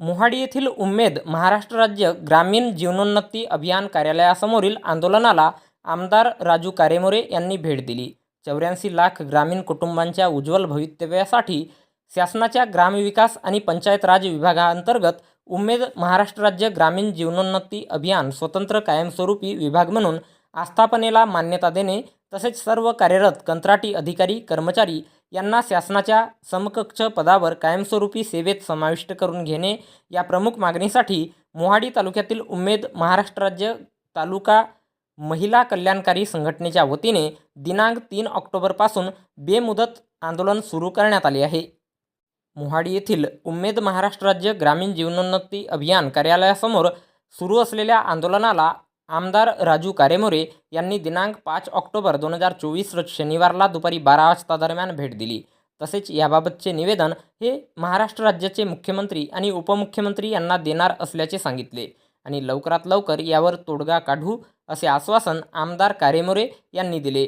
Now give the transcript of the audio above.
मोहाडी येथील उम्मेद महाराष्ट्र राज्य ग्रामीण जीवनोन्नती अभियान कार्यालयासमोरील आंदोलनाला आमदार राजू कारेमोरे यांनी भेट दिली. चौऱ्याऐंशी लाख ग्रामीण कुटुंबांच्या उज्ज्वल भवितव्यासाठी शासनाच्या ग्रामविकास आणि पंचायत राज विभागाअंतर्गत उम्मेद महाराष्ट्र राज्य ग्रामीण जीवनोन्नती अभियान स्वतंत्र कायमस्वरूपी विभाग म्हणून आस्थापनेला मान्यता देणे तसेच सर्व कार्यरत कंत्राटी अधिकारी कर्मचारी यांना शासनाच्या समकक्ष पदावर कायमस्वरूपी सेवेत समाविष्ट करून घेणे या प्रमुख मागणीसाठी मोहाडी तालुक्यातील उम्मेद महाराष्ट्र राज्य तालुका महिला कल्याणकारी संघटनेच्या वतीने दिनांक तीन ऑक्टोबरपासून बेमुदत आंदोलन सुरू करण्यात आले आहे. मोहाडी येथील उम्मेद महाराष्ट्र राज्य ग्रामीण जीवनोन्नती अभियान कार्यालयासमोर सुरू असलेल्या आंदोलनाला आमदार राजू कारेमोरे यांनी दिनांक पाच ऑक्टोबर दोन हजार चोवीस रोज शनिवारला दुपारी बारा वाजता दरम्यान भेट दिली. तसेच याबाबतचे निवेदन हे महाराष्ट्र राज्याचे मुख्यमंत्री आणि उपमुख्यमंत्री यांना देणार असल्याचे सांगितले. आणि लवकरात लवकर यावर तोडगा काढू असे आश्वासन आमदार कारेमोरे यांनी दिले.